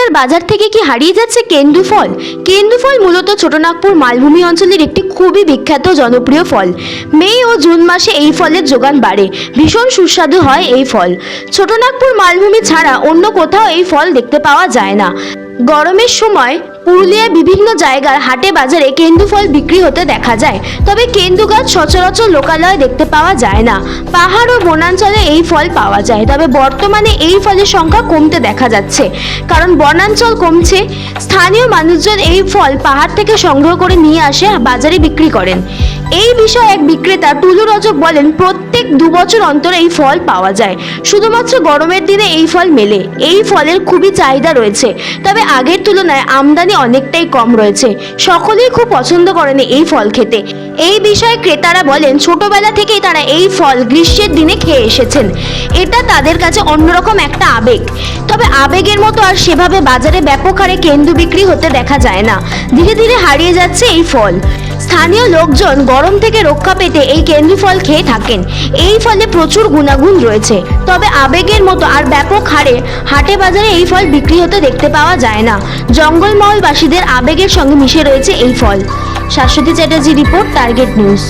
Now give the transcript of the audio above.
পুরুলিয়ার বাজার থেকে কি হারিয়ে যাচ্ছে কেন্দু ফল? কেন্দু ফল মূলত ছোটনাগপুর মালভূমি অঞ্চলের একটি খুবই বিখ্যাত জনপ্রিয় ফল। মে ও জুন মাসে এই ফলের যোগান বাড়ে। ভীষণ সুস্বাদু হয় এই ফল। ছোটনাগপুর মালভূমি ছাড়া অন্য কোথাও এই ফল দেখতে পাওয়া যায় না। গরমের সময় পুরুলিয়ার বিভিন্ন জায়গার হাটে বাজারে কেন্দু ফল বিক্রি হতে দেখা যায়। তবে কেন্দু গাছ সচরাচর লোকালয়ে দেখতে পাওয়া যায় না। পাহাড় ও বনাঞ্চলে এই ফল পাওয়া যায়, তবে বর্তমানে এই ফলের সংখ্যা কমতে দেখা যাচ্ছে। কারণ বনাঞ্চল কমছে, স্থানীয় মানুষজন এই ফল পাহাড় থেকে সংগ্রহ করে নিয়ে আসে বাজারে বিক্রি করেন। এই বিষয়ে এক বিক্রেতা টুলু রজক বলেন, প্রত্যেক দু বছর অন্তর এই ফল পাওয়া যায়। শুধুমাত্র গরমের দিনে এই ফল মেলে। এই ফলের খুবই চাহিদা রয়েছে। তবে আগের তুলনায় আমদানি অনেকটাই কম রয়েছে। সকলেই খুব পছন্দ করেন এই ফল খেতে। এই বিষয়ে ক্রেতারা বলেন, ছোটবেলা থেকেই তারা এই ফল গ্রীষ্মের দিনে খেয়ে এসেছেন। এটা তাদের কাছে অন্যরকম একটা আবেগ। তবে আবেগের মতো আর সেভাবে বাজারে ব্যাপক হারে কেন্দ্র বিক্রি হতে দেখা যায় না। ধীরে ধীরে হারিয়ে যাচ্ছে এই ফল। স্থানীয় লোকজন গরম থেকে রক্ষা পেতে এই কেন্দ্রি ফল খেয়ে থাকেন। এই ফলে প্রচুর গুণাগুণ রয়েছে। তবে আবেগের মতো আর ব্যাপক হারে হাটে বাজারে এই ফল বিক্রি হতে দেখতে পাওয়া যায় না। জঙ্গলমহলবাসীদের আবেগের সঙ্গে মিশে রয়েছে এই ফল। Shashwati Chatterjee report, target news.